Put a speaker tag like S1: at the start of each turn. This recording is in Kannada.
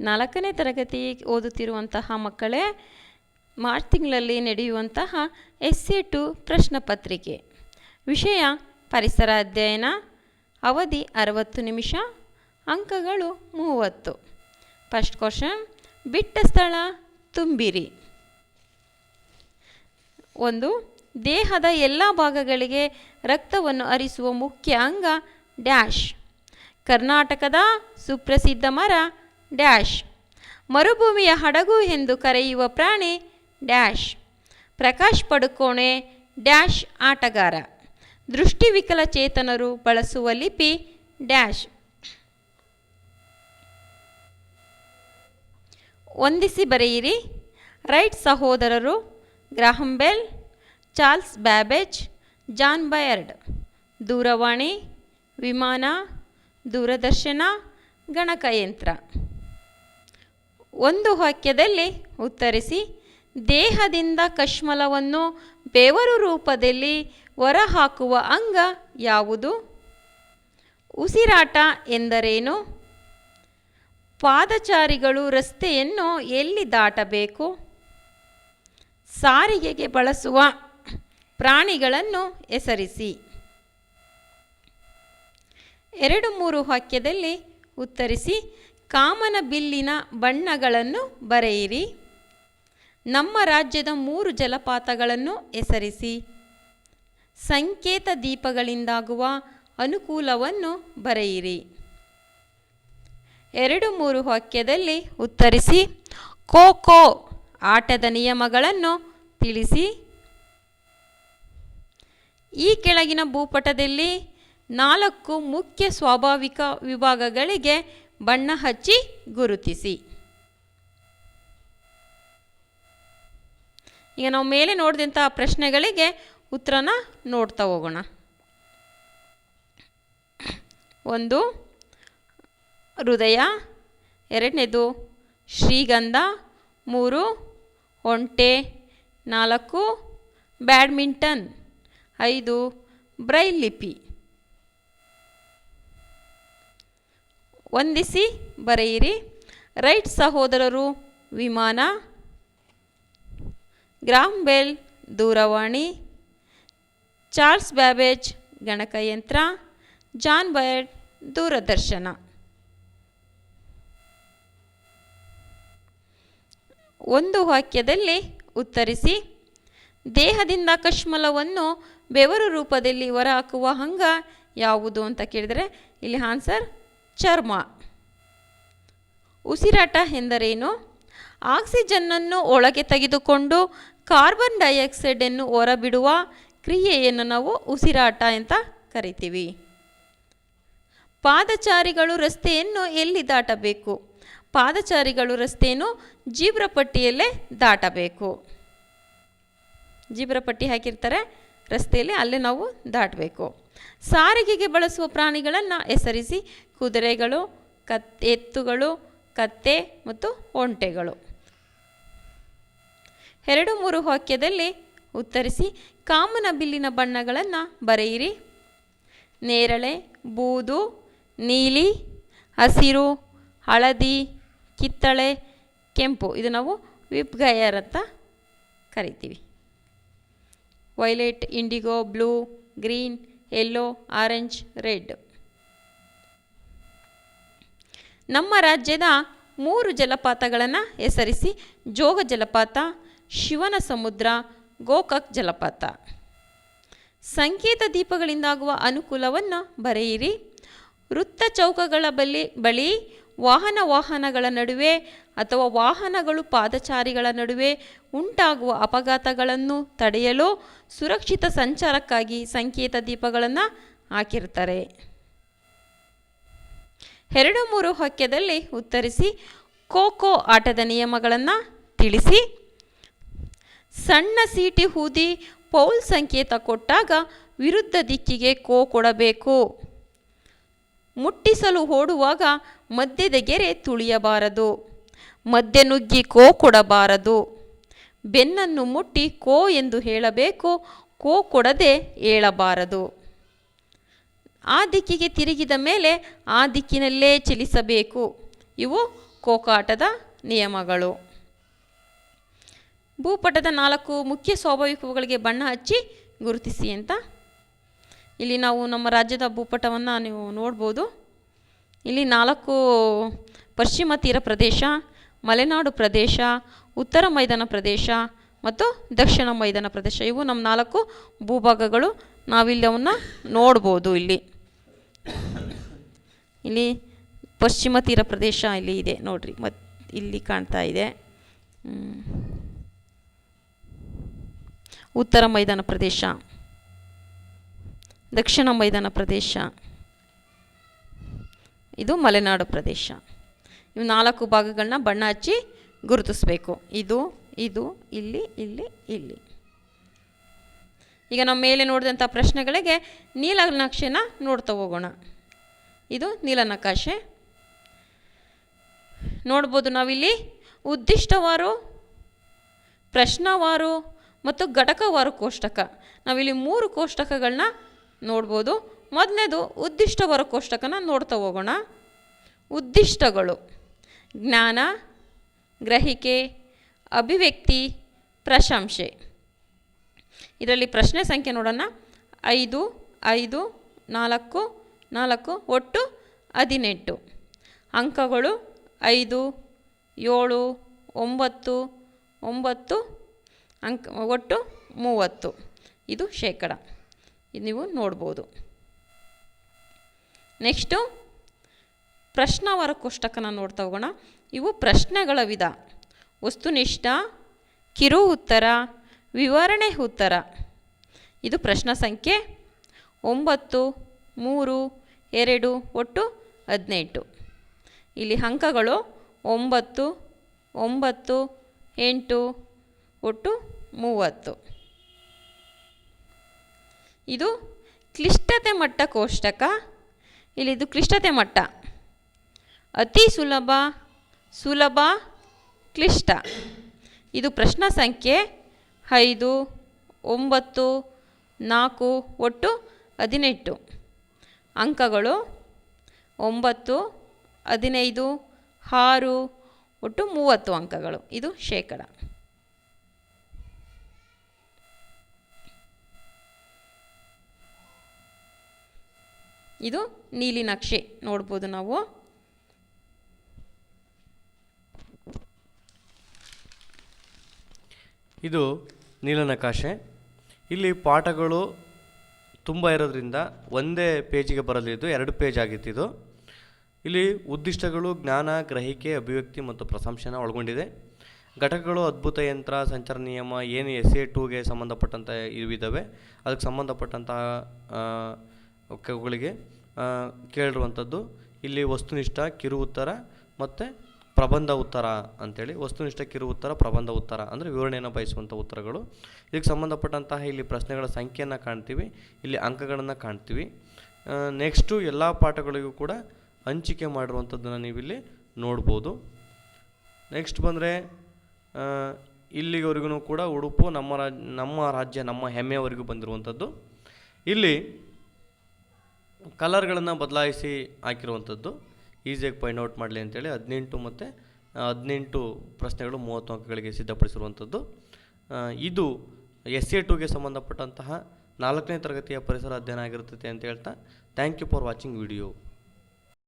S1: ನಾಲ್ಕನೇ ತರಗತಿ ಓದುತ್ತಿರುವಂತಹ ಮಕ್ಕಳೇ, ಮಾರ್ಚ್ ತಿಂಗಳಲ್ಲಿ ನಡೆಯುವಂತಹ ಎಸ್ ಸಿ ಟು ಪ್ರಶ್ನೆ ಪತ್ರಿಕೆ. ವಿಷಯ ಪರಿಸರ ಅಧ್ಯಯನ, ಅವಧಿ ಅರವತ್ತು ನಿಮಿಷ, ಅಂಕಗಳು ಮೂವತ್ತು. ಫಸ್ಟ್ ಕ್ವಶನ್, ಬಿಟ್ಟ ಸ್ಥಳ ತುಂಬಿರಿ. ಒಂದು, ದೇಹದ ಎಲ್ಲ ಭಾಗಗಳಿಗೆ ರಕ್ತವನ್ನು ಹರಿಸುವ ಮುಖ್ಯ ಅಂಗ ಡ್ಯಾಶ್. ಕರ್ನಾಟಕದ ಸುಪ್ರಸಿದ್ಧ ಮರ ಡ್ಯಾಶ್. ಮರುಭೂಮಿಯ ಹಡಗು ಎಂದು ಕರೆಯುವ ಪ್ರಾಣಿ ಡ್ಯಾಶ್. ಪ್ರಕಾಶ್ ಪಡುಕೋಣೆ ಡ್ಯಾಶ್ ಆಟಗಾರ. ದೃಷ್ಟಿವಿಕಲಚೇತನರು ಬಳಸುವ ಲಿಪಿ ಡ್ಯಾಶ್. ಹೊಂದಿಸಿ ಬರೆಯಿರಿ. ರೈಟ್ ಸಹೋದರರು Graham Bell Charles Babbage, John Baird. ದೂರವಾಣಿ, ವಿಮಾನ, ದೂರದರ್ಶನ, ಗಣಕಯಂತ್ರ. ಒಂದು ವಾಕ್ಯದಲ್ಲಿ ಉತ್ತರಿಸಿ, ದೇಹದಿಂದ ಕಶ್ಮಲವನ್ನು ಬೆವರು ರೂಪದಲ್ಲಿ ಹೊರಹಾಕುವ ಅಂಗ ಯಾವುದು? ಉಸಿರಾಟ ಎಂದರೇನು? ಪಾದಚಾರಿಗಳು ರಸ್ತೆಯನ್ನು ಎಲ್ಲಿ ದಾಟಬೇಕು? ಸಾರಿಗೆಗೆ ಬಳಸುವ ಪ್ರಾಣಿಗಳನ್ನು ಹೆಸರಿಸಿ. ಎರಡು ಮೂರು ವಾಕ್ಯದಲ್ಲಿ ಉತ್ತರಿಸಿ ಕಾಮನ ಬಿಲ್ಲಿನ ಬಣ್ಣಗಳನ್ನು ಬರೆಯಿರಿ. ನಮ್ಮ ರಾಜ್ಯದ ಮೂರು ಜಲಪಾತಗಳನ್ನು ಹೆಸರಿಸಿ. ಸಂಕೇತ ದೀಪಗಳಿಂದಾಗುವ ಅನುಕೂಲವನ್ನು ಬರೆಯಿರಿ. ಎರಡು ಮೂರು ವಾಕ್ಯದಲ್ಲಿ ಉತ್ತರಿಸಿ ಖೋ ಆಟದ ನಿಯಮಗಳನ್ನು ತಿಳಿಸಿ. ಈ ಕೆಳಗಿನ ಭೂಪಟದಲ್ಲಿ ನಾಲ್ಕು ಮುಖ್ಯ ಸ್ವಾಭಾವಿಕ ವಿಭಾಗಗಳಿಗೆ ಬಣ್ಣ ಹಚ್ಚಿ ಗುರುತಿಸಿ. ಈಗ ನಾವು ಮೇಲೆ ನೋಡಿದಂತಹ ಪ್ರಶ್ನೆಗಳಿಗೆ ಉತ್ತರನ ನೋಡ್ತಾ ಹೋಗೋಣ. ಒಂದು, ಹೃದಯ. ಎರಡನೇದು, ಶ್ರೀಗಂಧ. ಮೂರು, ಒಂಟೆ. ನಾಲ್ಕು, ಬ್ಯಾಡ್ಮಿಂಟನ್. ಐದು, ಬ್ರೈಲ್ ಲಿಪಿ. ಹೊಂದಿಸಿ ಬರೆಯಿರಿ. ರೈಟ್ ಸಹೋದರರು, ವಿಮಾನ. ಗ್ರಾಮ್ ಬೆಲ್, ದೂರವಾಣಿ. ಚಾರ್ಲ್ಸ್ ಬ್ಯಾಬೇಜ್, ಗಣಕಯಂತ್ರ. ಜಾನ್ ಬಯರ್ಡ್, ದೂರದರ್ಶನ. ಒಂದು ವಾಕ್ಯದಲ್ಲಿ ಉತ್ತರಿಸಿ, ದೇಹದಿಂದ ಕಶ್ಮಲವನ್ನು ಬೆವರು ರೂಪದಲ್ಲಿ ಹೊರಹಾಕುವ ಅಂಗ ಯಾವುದು ಅಂತ ಕೇಳಿದರೆ, ಇಲ್ಲಿ ಆನ್ಸರ್ ಚರ್ಮ. ಉಸಿರಾಟ ಎಂದರೇನು? ಆಕ್ಸಿಜನ್ನನ್ನು ಒಳಗೆ ತೆಗೆದುಕೊಂಡು ಕಾರ್ಬನ್ ಡೈಆಕ್ಸೈಡನ್ನು ಹೊರಬಿಡುವ ಕ್ರಿಯೆಯನ್ನು ನಾವು ಉಸಿರಾಟ ಅಂತ ಕರಿತೀವಿ. ಪಾದಚಾರಿಗಳು ರಸ್ತೆಯನ್ನು ಎಲ್ಲಿ ದಾಟಬೇಕು? ಪಾದಚಾರಿಗಳು ರಸ್ತೆಯನ್ನು ಜೀಬ್ರ ಪಟ್ಟಿಯಲ್ಲೇ ದಾಟಬೇಕು. ಜೀಬ್ರ ಪಟ್ಟಿ ಹಾಕಿರ್ತಾರೆ. ರಸ್ತೆಯಲ್ಲಿ ಅಲ್ಲೇ ನಾವು ದಾಟಬೇಕು. ಸಾರಿಗೆಗೆ ಬಳಸುವ ಪ್ರಾಣಿಗಳನ್ನು ಹೆಸರಿಸಿ ಕುದುರೆಗಳು ಕತ್ ಎತ್ತುಗಳು, ಕತ್ತೆ ಮತ್ತು ಒಂಟೆಗಳು. ಎರಡು ಮೂರು ವಾಕ್ಯದಲ್ಲಿ ಉತ್ತರಿಸಿ, ಕಾಮನ ಬಿಲ್ಲಿನ ಬಣ್ಣಗಳನ್ನು ಬರೆಯಿರಿ. ನೇರಳೆ, ಬೂದು, ನೀಲಿ, ಹಸಿರು, ಹಳದಿ, ಕಿತ್ತಳೆ, ಕೆಂಪು. ಇದು ನಾವು ವಿಪ್ಗಯರ್ ಅಂತ ಕರಿತೀವಿ. Violet, indigo, blue, green, yellow, orange, red. ನಮ್ಮ ರಾಜ್ಯದ ಮೂರು ಜಲಪಾತಗಳನ್ನು ಹೆಸರಿಸಿ, ಜೋಗ ಜಲಪಾತ, ಶಿವನ ಸಮುದ್ರ, ಗೋಕಕ್ ಜಲಪಾತ. ಸಂಕೇತ ದೀಪಗಳಿಂದಾಗುವ ಅನುಕೂಲವನ್ನು ಬರೆಯಿರಿ. ವೃತ್ತ ಚೌಕಗಳ ಬಳಿ ಬಳಿ ವಾಹನ ವಾಹನಗಳ ನಡುವೆ ಅಥವಾ ವಾಹನಗಳು ಪಾದಚಾರಿಗಳ ನಡುವೆ ಉಂಟಾಗುವ ಅಪಘಾತಗಳನ್ನು ತಡೆಯಲು ಸುರಕ್ಷಿತ ಸಂಚಾರಕ್ಕಾಗಿ ಸಂಕೇತ ದೀಪಗಳನ್ನು ಹಾಕಿರ್ತಾರೆ. ಎರಡು ಮೂರು ವಾಕ್ಯದಲ್ಲಿ ಉತ್ತರಿಸಿ, ಖೋಖೋ ಆಟದ ನಿಯಮಗಳನ್ನು ತಿಳಿಸಿ. ಸಣ್ಣ ಸೀಟಿ ಹೂದಿ ಪೌಲ್ ಸಂಕೇತ ಕೊಟ್ಟಾಗ ವಿರುದ್ಧ ದಿಕ್ಕಿಗೆ ಕೋ ಕೊಡಬೇಕು. ಮುಟ್ಟಿಸಲು ಓಡುವಾಗ ಮಧ್ಯದ ಗೆರೆ ತುಳಿಯಬಾರದು. ಮಧ್ಯ ನುಗ್ಗಿ ಕೋ ಕೊಡಬಾರದು. ಬೆನ್ನನ್ನು ಮುಟ್ಟಿ ಕೋ ಎಂದು ಹೇಳಬೇಕು, ಕೋ ಕೊಡದೆ ಹೇಳಬಾರದು ಆ ದಿಕ್ಕಿಗೆ ತಿರುಗಿದ ಮೇಲೆ ಆ ದಿಕ್ಕಿನಲ್ಲೇ ಚಲಿಸಬೇಕು. ಇವು ಕೋಕಾಟದ ನಿಯಮಗಳು. ಭೂಪಟದ ನಾಲ್ಕು ಮುಖ್ಯ ಸ್ವಾಭಾವಿಕಗಳಿಗೆ ಬಣ್ಣ ಹಚ್ಚಿ ಗುರುತಿಸಿ ಅಂತ. ಇಲ್ಲಿ ನಾವು ನಮ್ಮ ರಾಜ್ಯದ ಭೂಪಟವನ್ನು ನೀವು ನೋಡ್ಬೋದು. ಇಲ್ಲಿ ನಾಲ್ಕು ಪಶ್ಚಿಮ ತೀರ ಪ್ರದೇಶ ಮಲೆನಾಡು ಪ್ರದೇಶ, ಉತ್ತರ ಮೈದಾನ ಪ್ರದೇಶ ಮತ್ತು ದಕ್ಷಿಣ ಮೈದಾನ ಪ್ರದೇಶ. ಇವು ನಮ್ಮ ನಾಲ್ಕು ಭೂಭಾಗಗಳು. ನಾವಿಲ್ಲಿ ಅವನ್ನ ನೋಡ್ಬೋದು ಇಲ್ಲಿ. ಇಲ್ಲಿ ಪಶ್ಚಿಮ ತೀರ ಪ್ರದೇಶ ಇಲ್ಲಿ ಇದೆ. ನೋಡ್ರಿ ಮತ್ತು ಇಲ್ಲಿ ಕಾಣ್ತಾ ಇದೆ. ಉತ್ತರ ಮೈದಾನ ಪ್ರದೇಶ. ದಕ್ಷಿಣ ಮೈದಾನ ಪ್ರದೇಶ. ಇದು ಮಲೆನಾಡು ಪ್ರದೇಶ. ಇವು ನಾಲ್ಕು ಭಾಗಗಳನ್ನ ಬಣ್ಣ ಹಚ್ಚಿ ಗುರುತಿಸಬೇಕು. ಇದು ಇದು, ಇಲ್ಲಿ ಇಲ್ಲಿ ಇಲ್ಲಿ. ಈಗ ನಾವು ಮೇಲೆ ನೋಡಿದಂಥ ಪ್ರಶ್ನೆಗಳಿಗೆ ನೀಲನಕ್ಷೆನ ನೋಡ್ತಾ ಹೋಗೋಣ. ಇದು ನೀಲನಕಾಶೆ. ನೋಡ್ಬೋದು ನಾವಿಲ್ಲಿ ಉದ್ದಿಷ್ಟವಾರು, ಪ್ರಶ್ನವಾರು ಮತ್ತು ಘಟಕವಾರು ಕೋಷ್ಟಕ. ನಾವಿಲ್ಲಿ ಮೂರು ಕೋಷ್ಟಕಗಳನ್ನ ನೋಡ್ಬೋದು. ಮೊದಲನೇದು ಉದ್ದಿಷ್ಟವಾರು ಕೋಷ್ಟಕನ ನೋಡ್ತಾ ಹೋಗೋಣ. ಉದ್ದಿಷ್ಟಗಳು. ಜ್ಞಾನ, ಗ್ರಹಿಕೆ, ಅಭಿವ್ಯಕ್ತಿ, ಪ್ರಶಂಸೆ. ಇದರಲ್ಲಿ ಪ್ರಶ್ನೆ ಸಂಖ್ಯೆ ನೋಡೋಣ. ಐದು ಐದು, ನಾಲ್ಕು ನಾಲ್ಕು, ಒಟ್ಟು ಹದಿನೆಂಟು. ಅಂಕಗಳು ಐದು, ಏಳು, ಒಂಬತ್ತು ಒಂಬತ್ತು, ಅಂಕ, ಒಟ್ಟು ಮೂವತ್ತು. ಇದು ಶೇಕಡ. ಇದು ನೀವು ನೋಡ್ಬೋದು. ನೆಕ್ಸ್ಟು ಪ್ರಶ್ನಾವರ ಕೋಷ್ಟಕನ ನೋಡ್ತಾ ಹೋಗೋಣ. ಇವು ಪ್ರಶ್ನೆಗಳ ವಿಧ. ವಸ್ತುನಿಷ್ಠ, ಕಿರು ಉತ್ತರ, ವಿವರಣೆ ಉತ್ತರ. ಇದು ಪ್ರಶ್ನ ಸಂಖ್ಯೆ ಒಂಬತ್ತು, ಮೂರು, ಎರಡು, ಒಟ್ಟು ಹದಿನೆಂಟು. ಇಲ್ಲಿ ಅಂಕಗಳು ಒಂಬತ್ತು ಒಂಬತ್ತು, ಎಂಟು, ಒಟ್ಟು ಮೂವತ್ತು. ಇದು ಕ್ಲಿಷ್ಟತೆ ಮಟ್ಟ ಕೋಷ್ಟಕ. ಇಲ್ಲಿ ಇದು ಕ್ಲಿಷ್ಟತೆ ಮಟ್ಟ. ಅತಿ ಸುಲಭ ಸುಲಭ, ಕ್ಲಿಷ್ಟ. ಇದು ಪ್ರಶ್ನೆ ಸಂಖ್ಯೆ ಐದು, ಒಂಬತ್ತು, ನಾಲ್ಕು, ಒಟ್ಟು ಹದಿನೆಂಟು. ಅಂಕಗಳು ಒಂಬತ್ತು, ಹದಿನೈದು, ಆರು, ಒಟ್ಟು ಮೂವತ್ತು ಅಂಕಗಳು. ಇದು ಶೇಕಡ. ಇದು ನೀಲಿ ನಕ್ಷೆ ನೋಡ್ಬೋದು ನಾವು.
S2: ಇದು ನೀಲನಕಾಶೆ. ಇಲ್ಲಿ ಪಾಠಗಳು ತುಂಬ ಇರೋದ್ರಿಂದ ಒಂದೇ ಪೇಜಿಗೆ ಬರಲಿದ್ದು ಎರಡು ಪೇಜ್ ಆಗಿತ್ತಿದು ಇಲ್ಲಿ ಉದ್ದಿಷ್ಟಗಳು ಜ್ಞಾನ, ಗ್ರಹಿಕೆ, ಅಭಿವ್ಯಕ್ತಿ ಮತ್ತು ಪ್ರಶಂಸೆನ ಒಳಗೊಂಡಿದೆ. ಘಟಕಗಳು, ಅದ್ಭುತ ಯಂತ್ರ, ಸಂಚಾರ ನಿಯಮ, ಏನು ಎಸ್ ಎ ಟೂಗೆ ಸಂಬಂಧಪಟ್ಟಂಥ ಇವಿದ್ದಾವೆ ಅದಕ್ಕೆ ಸಂಬಂಧಪಟ್ಟಂತಹ ಕೇಳಿರುವಂಥದ್ದು. ಇಲ್ಲಿ ವಸ್ತುನಿಷ್ಠ ಕಿರು ಉತ್ತರ ಮತ್ತು ಪ್ರಬಂಧ ಉತ್ತರ ಅಂತೇಳಿ ವಸ್ತುನಿಷ್ಠ ಕಿರು ಉತ್ತರ, ಪ್ರಬಂಧ ಉತ್ತರ ಅಂದರೆ ವಿವರಣೆಯನ್ನು ಬಯಸುವಂಥ ಉತ್ತರಗಳು. ಇದಕ್ಕೆ ಸಂಬಂಧಪಟ್ಟಂತಹ ಇಲ್ಲಿ ಪ್ರಶ್ನೆಗಳ ಸಂಖ್ಯೆಯನ್ನು ಕಾಣ್ತೀವಿ, ಇಲ್ಲಿ ಅಂಕಗಳನ್ನು ಕಾಣ್ತೀವಿ. ನೆಕ್ಸ್ಟು ಎಲ್ಲ ಪಾಠಗಳಿಗೂ ಕೂಡ ಹಂಚಿಕೆ ಮಾಡಿರುವಂಥದ್ದನ್ನು ನೀವಿಲ್ಲಿ ನೋಡ್ಬೋದು. ನೆಕ್ಸ್ಟ್ ಬಂದರೆ ಇಲ್ಲಿವರೆಗೂ ಕೂಡ ಉಡುಪು ನಮ್ಮ ರಾಜ್ ನಮ್ಮ ರಾಜ್ಯ, ನಮ್ಮ ಹೆಮ್ಮೆಯವರೆಗೂ ಬಂದಿರುವಂಥದ್ದು ಇಲ್ಲಿ ಕಲರ್ಗಳನ್ನು ಬದಲಾಯಿಸಿ ಹಾಕಿರುವಂಥದ್ದು ಈಸಿಯಾಗಿ ಪಾಯಿಂಟ್ ಔಟ್ ಮಾಡಲಿ ಅಂತೇಳಿ ಹದಿನೆಂಟು ಮತ್ತು ಹದಿನೆಂಟು ಪ್ರಶ್ನೆಗಳು ಮೂವತ್ತು ಅಂಕಗಳಿಗೆ ಸಿದ್ಧಪಡಿಸಿರುವಂಥದ್ದು. ಇದು ಎಸ್ ಎ ಟುಗೆ ಸಂಬಂಧಪಟ್ಟಂತಹ ನಾಲ್ಕನೇ ತರಗತಿಯ ಪರಿಸರ ಅಧ್ಯಯನ ಆಗಿರುತ್ತದೆ ಅಂತ ಹೇಳ್ತಾ thank you for watching video